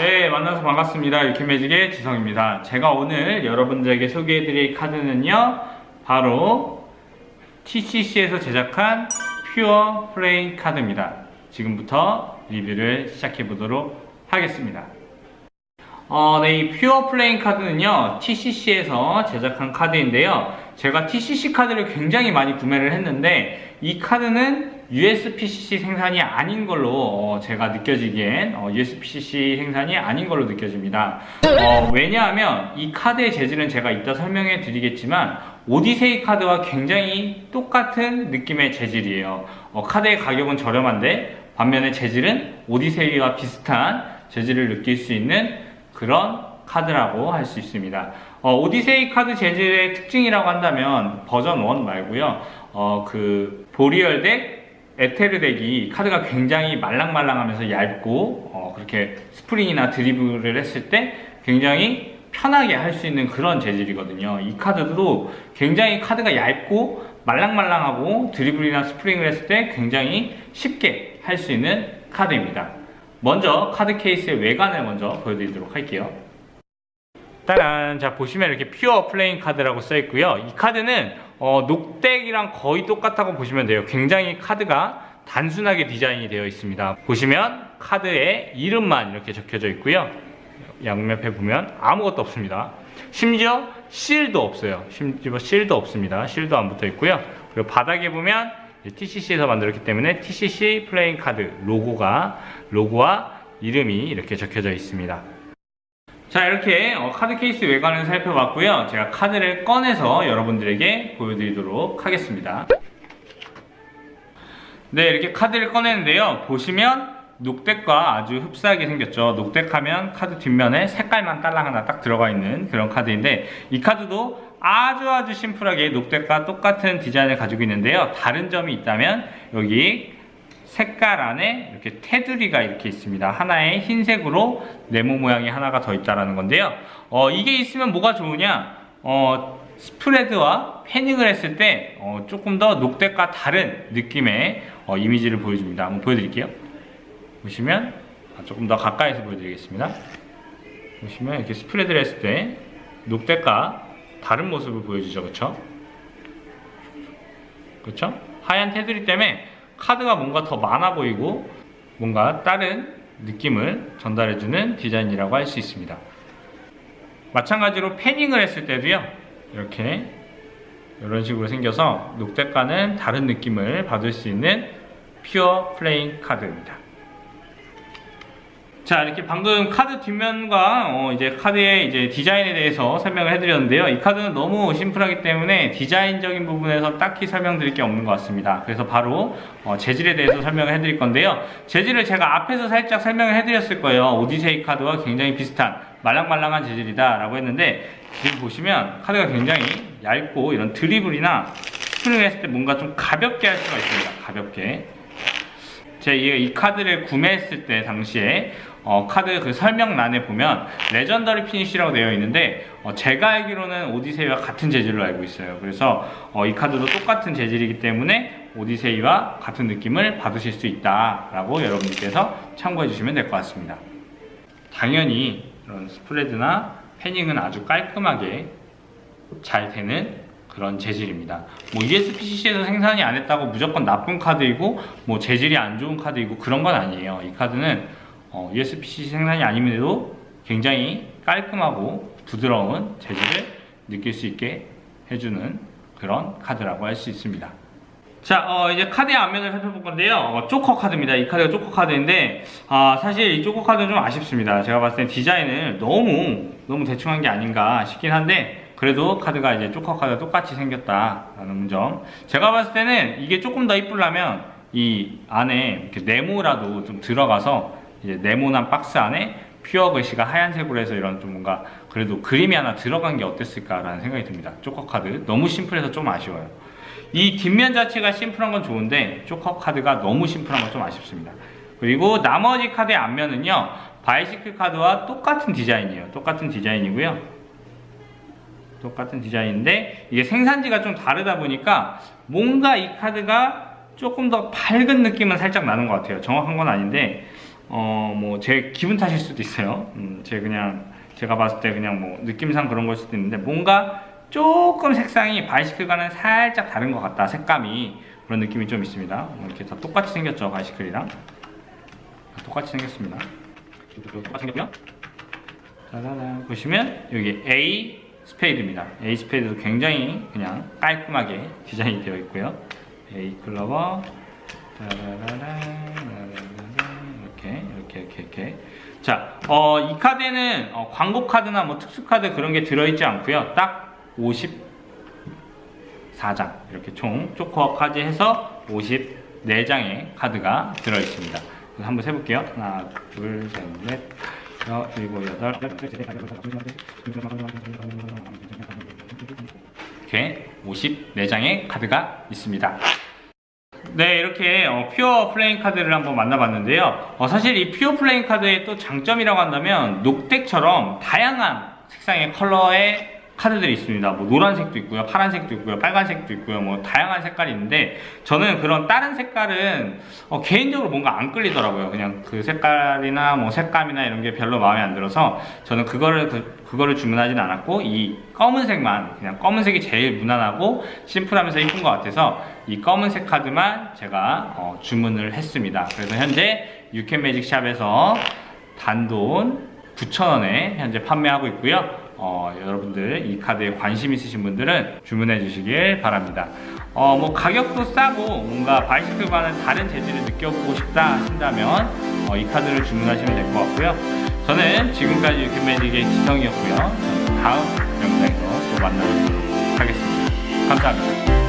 네, 만나서 반갑습니다. 유키매직의 지성입니다. 제가 오늘 여러분들에게 소개해드릴 카드는요, 바로 TCC에서 제작한 퓨어 플레인 카드입니다. 지금부터 리뷰를 시작해보도록 하겠습니다. 어, 네, 이 퓨어 플레인 카드는요, TCC에서 제작한 카드인데요. 제가 TCC 카드를 굉장히 많이 구매를 했는데, 이 카드는 USPCC 생산이 아닌 걸로 어, 제가 느껴지기엔 어, USPCC 생산이 아닌 걸로 느껴집니다. 어, 왜냐하면 이 카드의 재질은 제가 이따 설명해 드리겠지만, 오디세이 카드와 굉장히 똑같은 느낌의 재질이에요. 어, 카드의 가격은 저렴한데, 반면에 재질은 오디세이와 비슷한 재질을 느낄 수 있는 그런 카드라고 할 수 있습니다. 어, 오디세이 카드 재질의 특징이라고 한다면 버전 1 말고요. 어, 그 보리얼 덱, 에테르 덱이 카드가 굉장히 말랑말랑하면서 얇고 어, 그렇게 스프링이나 드리블을 했을 때 굉장히 편하게 할 수 있는 그런 재질이거든요. 이 카드도 굉장히 카드가 얇고 말랑말랑하고 드리블이나 스프링을 했을 때 굉장히 쉽게 할 수 있는 카드입니다. 먼저 카드 케이스의 외관을 먼저 보여드리도록 할게요. 따란 자 보시면 이렇게 퓨어 플레인 카드라고 써 있고요. 이 카드는 어, 녹덱이랑 거의 똑같다고 보시면 돼요. 굉장히 카드가 단순하게 디자인이 되어 있습니다. 보시면 카드에 이름만 이렇게 적혀져 있고요. 양옆에 보면 아무것도 없습니다. 심지어 실도 없어요. 심지어 실도 없습니다. 실도 안 붙어 있고요. 그리고 바닥에 보면 TCC에서 만들었기 때문에 TCC 플레인 카드 로고가 로고와 이름이 이렇게 적혀져 있습니다. 자 이렇게 어, 카드 케이스 외관을 살펴봤고요. 제가 카드를 꺼내서 여러분들에게 보여드리도록 하겠습니다. 네 이렇게 카드를 꺼내는데요. 보시면 녹덱과 아주 흡사하게 생겼죠. 녹덱하면 카드 뒷면에 색깔만 딸랑 하나 딱 들어가 있는 그런 카드인데 이 카드도 아주 아주 심플하게 녹덱과 똑같은 디자인을 가지고 있는데요. 다른 점이 있다면 여기 색깔 안에 이렇게 테두리가 이렇게 있습니다. 하나의 흰색으로 네모 모양이 하나가 더 있다라는 건데요. 어, 이게 있으면 뭐가 좋으냐? 어, 스프레드와 패닝을 했을 때 어, 조금 더 녹덱과 다른 느낌의 어, 이미지를 보여줍니다. 한번 보여드릴게요. 보시면 아, 조금 더 가까이서 보여드리겠습니다. 보시면 이렇게 스프레드를 했을 때 녹색과 다른 모습을 보여주죠, 그렇죠? 그렇죠? 하얀 테두리 때문에 카드가 뭔가 더 많아 보이고 뭔가 다른 느낌을 전달해주는 디자인이라고 할 수 있습니다. 마찬가지로 패닝을 했을 때도요, 이렇게 이런 식으로 생겨서 녹색과는 다른 느낌을 받을 수 있는 퓨어 플레인 카드입니다. 자 이렇게 방금 카드 뒷면과 어, 이제 카드의 이제 디자인에 대해서 설명을 해드렸는데요. 이 카드는 너무 심플하기 때문에 디자인적인 부분에서 딱히 설명드릴 게 없는 것 같습니다. 그래서 바로 어, 재질에 대해서 설명을 해드릴 건데요. 재질을 제가 앞에서 살짝 설명을 해드렸을 거예요. 오디세이 카드와 굉장히 비슷한 말랑말랑한 재질이다 라고 했는데 지금 보시면 카드가 굉장히 얇고 이런 드리블이나 스프링을 했을 때 뭔가 좀 가볍게 할 수가 있습니다. 가볍게 제가 이, 이 카드를 구매했을 때 당시에 어, 카드 그 설명란에 보면 레전더리 피니쉬라고 되어 있는데 어, 제가 알기로는 오디세이와 같은 재질로 알고 있어요. 그래서 어, 이 카드도 똑같은 재질이기 때문에 오디세이와 같은 느낌을 받으실 수 있다라고 여러분들께서 참고해 주시면 될 것 같습니다. 당연히 이런 스프레드나 패닝은 아주 깔끔하게 잘 되는 그런 재질입니다. 뭐 USPCC에서 생산이 안 했다고 무조건 나쁜 카드이고 뭐 재질이 안 좋은 카드이고 그런 건 아니에요. 이 카드는 어, USB-C 생산이 아님에도 굉장히 깔끔하고 부드러운 재질을 느낄 수 있게 해주는 그런 카드라고 할 수 있습니다. 자, 어, 이제 카드의 앞면을 살펴볼 건데요. 어, 쪼커 카드입니다. 이 카드가 쪼커 카드인데, 아, 사실 이 쪼커 카드는 좀 아쉽습니다. 제가 봤을 땐 디자인을 너무, 너무 대충 한 게 아닌가 싶긴 한데, 그래도 카드가 이제 쪼커 카드가 똑같이 생겼다라는 점. 제가 봤을 때는 이게 조금 더 이쁘려면, 이 안에 이렇게 네모라도 좀 들어가서 이제 네모난 박스 안에 퓨어 글씨가 하얀색으로 해서 이런 좀 뭔가 그래도 그림이 하나 들어간 게 어땠을까라는 생각이 듭니다. 조커 카드 너무 심플해서 좀 아쉬워요. 이 뒷면 자체가 심플한 건 좋은데 조커 카드가 너무 심플한 건 좀 아쉽습니다. 그리고 나머지 카드의 앞면은요 바이시클 카드와 똑같은 디자인이에요. 똑같은 디자인이고요. 똑같은 디자인인데 이게 생산지가 좀 다르다 보니까 뭔가 이 카드가 조금 더 밝은 느낌은 살짝 나는 것 같아요. 정확한 건 아닌데 어, 뭐, 제 기분 탓일 수도 있어요. 음, 제 그냥, 제가 봤을 때 그냥 뭐, 느낌상 그런 걸 수도 있는데, 뭔가 조금 색상이 바이시클과는 살짝 다른 것 같다. 색감이. 그런 느낌이 좀 있습니다. 뭐 이렇게 다 똑같이 생겼죠. 바이시클이랑. 다 똑같이 생겼습니다. 똑같이 생겼고요. 보시면, 여기 A 스페이드입니다. A 스페이드도 굉장히 그냥 깔끔하게 디자인이 되어 있고요. A. 따라라라, 이렇게 이렇게 이렇게 자, 어, 이 카드에는 어, 광고 카드나 뭐 특수 카드 그런 게 들어있지 않고요. 딱 54장 이렇게 총 조커까지 해서 54장의 카드가 들어있습니다. 그래서 한번 세볼게요. 하나, 둘, 셋, 넷, 여섯, 일곱, 여덟, 이렇게 54장의 카드가 있습니다. 네, 이렇게 어, 퓨어 플레잉 카드를 한번 만나봤는데요. 어, 사실 이 퓨어 플레잉 카드의 또 장점이라고 한다면 녹덱처럼 다양한 색상의 컬러의 카드들이 있습니다. 뭐 노란색도 있고요, 파란색도 있고요, 빨간색도 있고요, 뭐 다양한 색깔이 있는데 저는 그런 다른 색깔은 어, 개인적으로 뭔가 안 끌리더라고요. 그냥 그 색깔이나 뭐 색감이나 이런 게 별로 마음에 안 들어서 저는 그거를 그, 그거를 주문하진 않았고 이 검은색만 그냥 검은색이 제일 무난하고 심플하면서 이쁜 것 같아서 이 검은색 카드만 제가 어, 주문을 했습니다. 그래서 현재 유캔 매직 샵에서 단돈 9,000원에 현재 판매하고 있고요. 어, 여러분들 이 카드에 관심 있으신 분들은 주문해 주시길 바랍니다. 어, 뭐 가격도 싸고 뭔가 바이시클과는 다른 재질을 느껴보고 싶다 하신다면 어, 이 카드를 주문하시면 될 것 같고요. 저는 지금까지 유캔매직의 지성이었고요. 다음 영상에서 또 만나뵙도록 하겠습니다. 감사합니다.